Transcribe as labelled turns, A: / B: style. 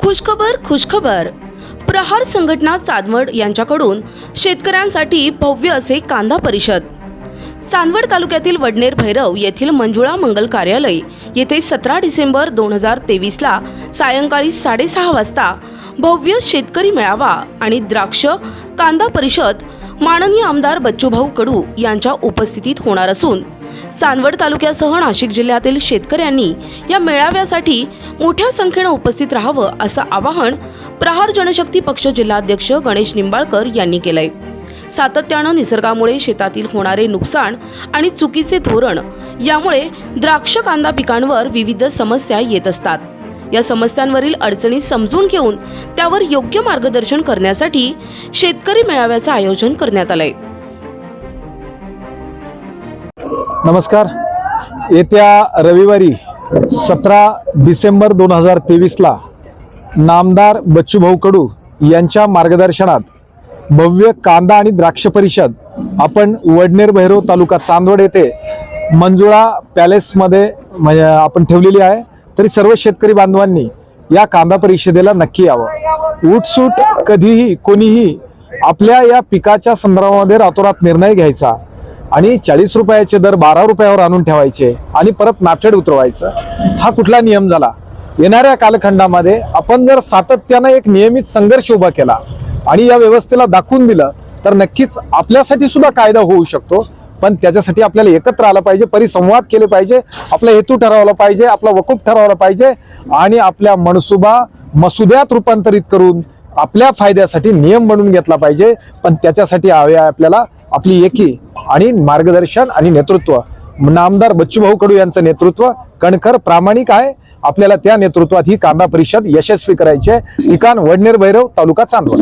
A: खुशखबर खुशखबर. प्रहार संघटना चांदवड यांच्याकडून शेतकऱ्यांसाठी भव्य असे कांदा परिषद. चांदवड तालुक्यातील वडनेर भैरव येथील मंजुळा मंगल कार्यालय येथे सतरा डिसेंबर दोन हजार तेवीसला सायंकाळी साडेसहा वाजता भव्य शेतकरी मेळावा आणि द्राक्ष कांदा परिषद माननीय आमदार बच्चूभाऊ कडू यांच्या उपस्थितीत होणार असून चांदवड तालुक्यासह नाशिक जिल्ह्यातील शेतकऱ्यांनी या मेळाव्यासाठी मोठ्या संख्येनं उपस्थित राहावं असं आवाहन प्रहार जनशक्ती पक्ष जिल्हाध्यक्ष गणेश निंबाळकर यांनी केलंय. सातत्यानं निसर्गामुळे शेतातील होणारे नुकसान आणि चुकीचे धोरण यामुळे द्राक्ष कांदा पिकांवर विविध समस्या येत असतात. या समस्यांवरील अडचणी समजून घेऊन त्यावर योग्य मार्गदर्शन करण्यासाठी शेतकरी मेळाव्याचं आयोजन करण्यात आलंय.
B: नमस्कार. येत्या रविवारी सतरा डिसेंबर दोन हजार तेवीसला नामदार बच्चूभाऊ कडू यांच्या मार्गदर्शनात भव्य कांदा आणि द्राक्ष परिषद आपण वडनेर भैरव तालुका चांदवड येथे मंजुळा पॅलेसमध्ये म्हणजे आपण ठेवलेली आहे. तरी सर्व शेतकरी बांधवांनी या कांदा परिषदेला नक्की यावं. उठसूट कधीही कोणीही आपल्या या पिकाच्या संदर्भामध्ये रातोरात निर्णय घ्यायचा आणि चाळीस रुपयाचे दर बारा रुपयावर आणून ठेवायचे आणि परत नाफेड उतरवायचं. हा कुठला नियम झाला? येणाऱ्या कालखंडामध्ये आपण जर सातत्यानं एक नियमित संघर्ष उभा केला आणि या व्यवस्थेला दाखवून दिलं तर नक्कीच आपल्यासाठी सुद्धा कायदा होऊ शकतो. पण त्याच्यासाठी आपल्याला एकत्र आलं पाहिजे परिसंवाद केले पाहिजे आपला हेतू ठरवला पाहिजे आपला वकूफ ठरवला पाहिजे आणि आपल्या मनसुबा मसुद्यात रूपांतरित करून आपल्या फायद्यासाठी नियम बनवून घेतला पाहिजे. पण त्याच्यासाठी हवे आहे आपल्याला आपली एकी आणि मार्गदर्शन आणि नेतृत्व. नामदार बच्चूभाऊ कडू यांचं नेतृत्व कणखर प्रामाणिक आहे. आपल्याला त्या नेतृत्वात ही कांदा परिषद यशस्वी करायची आहे. ठिकाण वडनेर भैरव तालुका चांदवड.